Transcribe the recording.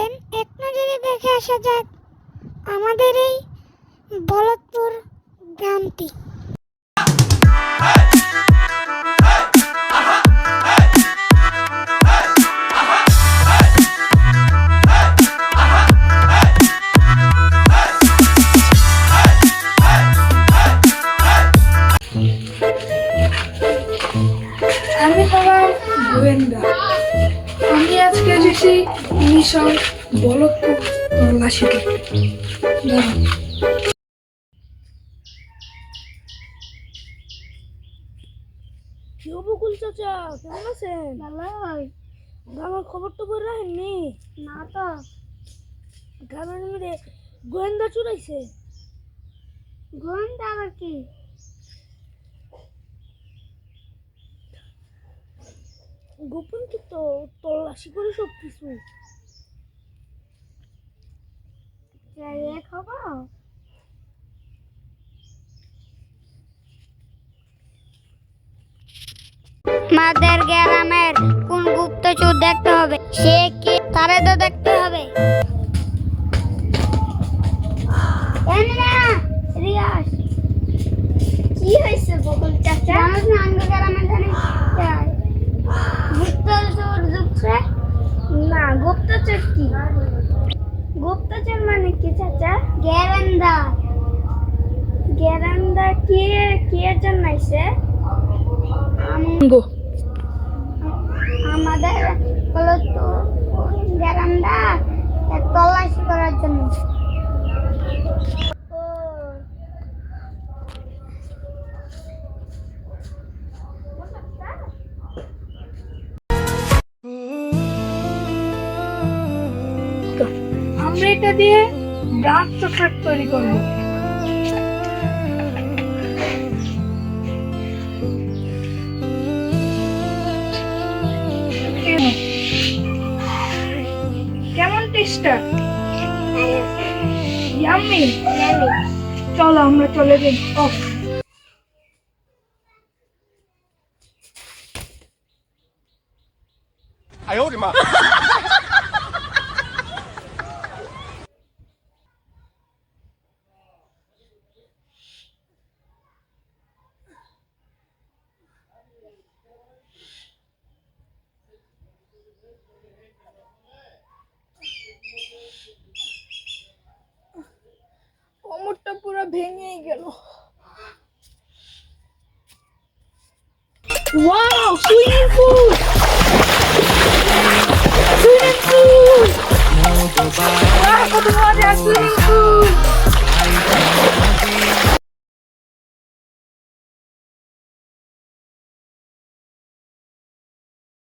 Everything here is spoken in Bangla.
চলেন এক নজরে দেখে আসা যাক আমাদের এই বলদপুর গ্রামটি। আমি আজকে এসেছি বকুল চাচা কেমন আছেন? ভালোই গ্রামের খবর তো করে রাখেননি। না তো। গ্রামের মধ্যে গোয়েন্দা চুরাইছে। গোয়েন্দা আবার কি? গোপন কি তো তল্লাশি করে সব কিছু খবর মাদের গ্রামের কোন গুপ্তচর দেখতে হবে? সে কি তারে তো দেখতে হবে? কি চাচা? গ্যারেন্দা গ্যারেন্দা কে কে জন্য আইছে আমাদের হলো তো গ্যারান্ডা তল্লাশি করার জন্য। ও। আমরা এটা দিয়ে ডার্ক চকলেট তৈরি করব। কেমন টেস্টটা ইয়াম্মি চলো আমরা চলে যাই। অফ কোমরটা পুরো ভেঙেই গেল। Wow swimming pool